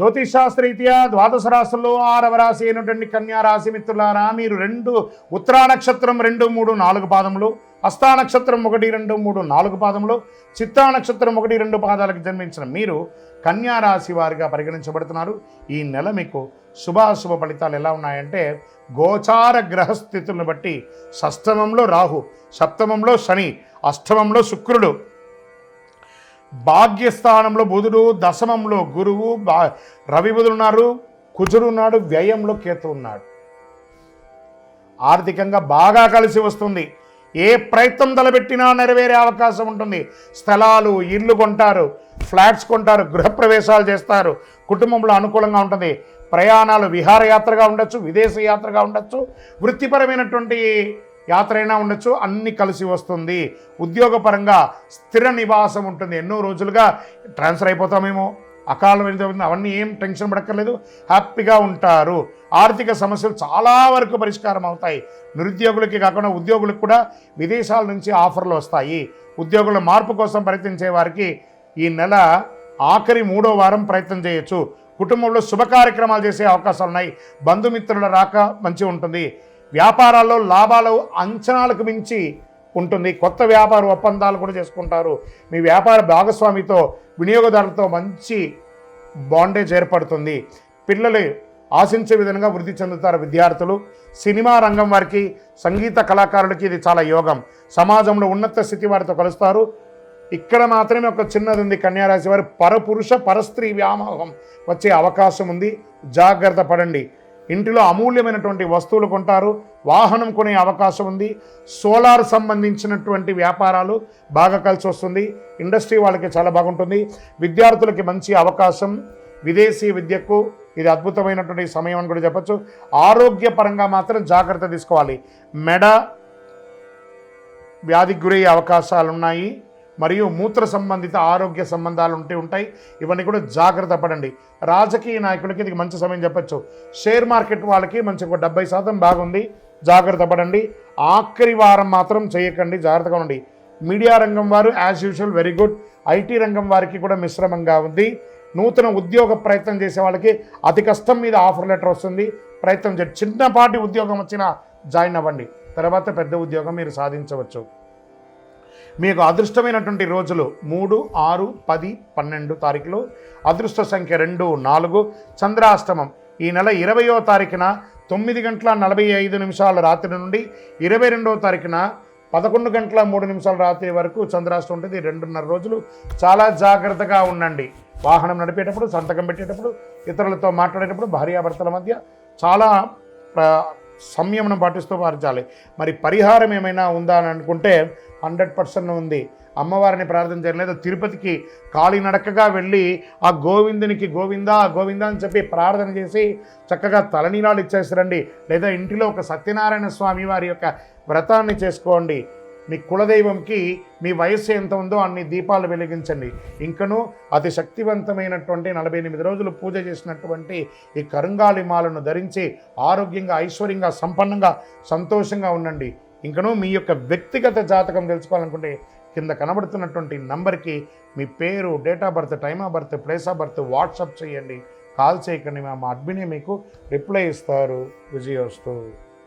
జ్యోతిషాస్త్రీత్యా ద్వాదశ రాశుల్లో ఆరవ రాశి అయినటువంటి కన్యా రాశి మిత్రులారా మీరు రెండు ఉత్తరా నక్షత్రం రెండు మూడు నాలుగు పాదములు హస్తా నక్షత్రం ఒకటి రెండు మూడు నాలుగు పాదములు చిత్తా నక్షత్రం ఒకటి రెండు పాదాలకు జన్మించిన మీరు కన్యా రాశి వారిగా పరిగణించబడుతున్నారు. ఈ నెల మీకు శుభాశుభ ఫలితాలు ఎలా ఉన్నాయంటే గోచార గ్రహస్థితులను బట్టి షష్టమంలో రాహు సప్తమంలో శని అష్టమంలో శుక్రుడు భాగ్యస్థానంలో బుధుడు దశమంలో గురువు బా రవి బుధుడు ఉన్నారు కుజుడు ఉన్నాడు వ్యయంలో కేతు ఉన్నాడు. ఆర్థికంగా బాగా కలిసి వస్తుంది. ఏ ప్రయత్నం తలబెట్టినా నెరవేరే అవకాశం ఉంటుంది. స్థలాలు ఇల్లు కొంటారు ఫ్లాట్స్ కొంటారు గృహప్రవేశాలు చేస్తారు. కుటుంబంలో అనుకూలంగా ఉంటుంది. ప్రయాణాలు విహారయాత్రగా ఉండొచ్చు విదేశ యాత్రగా ఉండొచ్చు. వృత్తిపరమైనటువంటి యాత్ర అయినా ఉండొచ్చు అన్ని కలిసి వస్తుంది. ఉద్యోగపరంగా స్థిర నివాసం ఉంటుంది. ఎన్నో రోజులుగా ట్రాన్స్ఫర్ అయిపోతామేమో అకాలం వెళ్తుంది అవన్నీ ఏం టెన్షన్ పడక్కర్లేదు. హ్యాపీగా ఉంటారు. ఆర్థిక సమస్యలు చాలా వరకు పరిష్కారం అవుతాయి. నిరుద్యోగులకి కాకుండా ఉద్యోగులకు కూడా విదేశాల నుంచి ఆఫర్లు వస్తాయి. ఉద్యోగుల మార్పు కోసం ప్రయత్నించే వారికి ఈ నెల ఆఖరి మూడో వారం ప్రయత్నం చేయొచ్చు. కుటుంబంలో శుభ కార్యక్రమాలు చేసే అవకాశాలు ఉన్నాయి బంధుమిత్రుల రాక మంచి ఉంటుంది. వ్యాపారాల్లో లాభాలు అంచనాలకు మించి ఉంటుంది. కొత్త వ్యాపార ఒప్పందాలు కూడా చేసుకుంటారు. మీ వ్యాపార భాగస్వామితో వినియోగదారులతో మంచి బాండేజ్ ఏర్పడుతుంది. పిల్లలు ఆశించే విధంగా వృద్ధి చెందుతారు విద్యార్థులు. సినిమా రంగం వారికి సంగీత కళాకారులకి ఇది చాలా యోగం. సమాజంలో ఉన్నత స్థితి వారితో కలుస్తారు. ఇక్కడ మాత్రమే ఒక చిన్నది ఉంది కన్యారాశి వారు. పరపురుష పరస్త్రీ వ్యామోహం వచ్చే అవకాశం ఉంది. జాగ్రత్త పడండి. ఇంటిలో అమూల్యమైనటువంటి వస్తువులు కొంటారు వాహనం కొనే అవకాశం ఉంది సోలార్ సంబంధించినటువంటి వ్యాపారాలు బాగా కలిసి వస్తుంది ఇండస్ట్రీ వాళ్ళకి చాలా బాగుంటుంది విద్యార్థులకి మంచి అవకాశం విదేశీ విద్యకు ఇది అద్భుతమైనటువంటి సమయం అని కూడా చెప్పచ్చు. ఆరోగ్యపరంగా మాత్రం జాగ్రత్త తీసుకోవాలి. మెడ వ్యాధికి గురయ్యే అవకాశాలు ఉన్నాయి మరియు మూత్ర సంబంధిత ఆరోగ్య సంబంధాలు ఉంటే ఉంటాయి. ఇవన్నీ కూడా జాగ్రత్త పడండి. రాజకీయ నాయకులకి ఇది మంచి సమయం చెప్పచ్చు. షేర్ మార్కెట్ వాళ్ళకి మంచి ఒక డెబ్బై శాతం బాగుంది. జాగ్రత్త పడండి. ఆఖరి వారం మాత్రం చేయకండి. జాగ్రత్తగా ఉండండి. మీడియా రంగం వారు as usual very good IT రంగం వారికి కూడా మిశ్రమంగా ఉంది. నూతన ఉద్యోగ ప్రయత్నం చేసే వాళ్ళకి అతి కష్టం మీద ఆఫర్ లెటర్ వస్తుంది. ప్రయత్నం చేయండి. చిన్నపాటి ఉద్యోగం వచ్చినా జాయిన్ అవ్వండి. తర్వాత పెద్ద ఉద్యోగం మీరు సాధించవచ్చు. మీకు అదృష్టమైనటువంటి రోజులు మూడు ఆరు పది పన్నెండు తారీఖులు. అదృష్ట సంఖ్య రెండు నాలుగు. చంద్రాష్టమం ఈ నెల ఇరవయో తారీఖున తొమ్మిది గంటల నలభై ఐదు నిమిషాల రాత్రి నుండి ఇరవై రెండవ తారీఖున పదకొండు గంటల మూడు నిమిషాల రాత్రి వరకు చంద్రాష్టం ఉంటుంది. రెండున్నర రోజులు చాలా జాగ్రత్తగా ఉండండి. వాహనం నడిపేటప్పుడు సంతకం పెట్టేటప్పుడు ఇతరులతో మాట్లాడేటప్పుడు భార్యాభర్తల మధ్య చాలా సంయమనం పాటిస్తూ పాటించాలి మరి పరిహారం ఏమైనా ఉందా అని అనుకుంటే హండ్రెడ్ పర్సెంట్ ఉంది. అమ్మవారిని ప్రార్థన చేయలేదు తిరుపతికి కాలినడకగా వెళ్ళి ఆ గోవిందునికి గోవిందా గోవిందా అని చెప్పి ప్రార్థన చేసి చక్కగా తలనీలాలు ఇచ్చేసిరండి లేదా ఇంటిలో ఒక సత్యనారాయణ స్వామి వారి యొక్క వ్రతాన్ని చేసుకోండి. మీ కులదైవంకి మీ వయస్సు ఎంత ఉందో అన్ని దీపాలు వెలిగించండి. ఇంకను అతి శక్తివంతమైనటువంటి నలభై ఎనిమిది రోజులు పూజ చేసినటువంటి ఈ కరుంగాలిమాలను ధరించి ఆరోగ్యంగా ఐశ్వర్యంగా సంపన్నంగా సంతోషంగా ఉండండి. ఇంకను మీ యొక్క వ్యక్తిగత జాతకం తెలుసుకోవాలనుకుంటే కింద కనబడుతున్నటువంటి నంబర్కి మీ పేరు date of birth time of birth place of birth WhatsApp చేయండి. కాల్ చేయకండి మా అడ్మినే మీకు రిప్లై ఇస్తారు. విజయోస్తు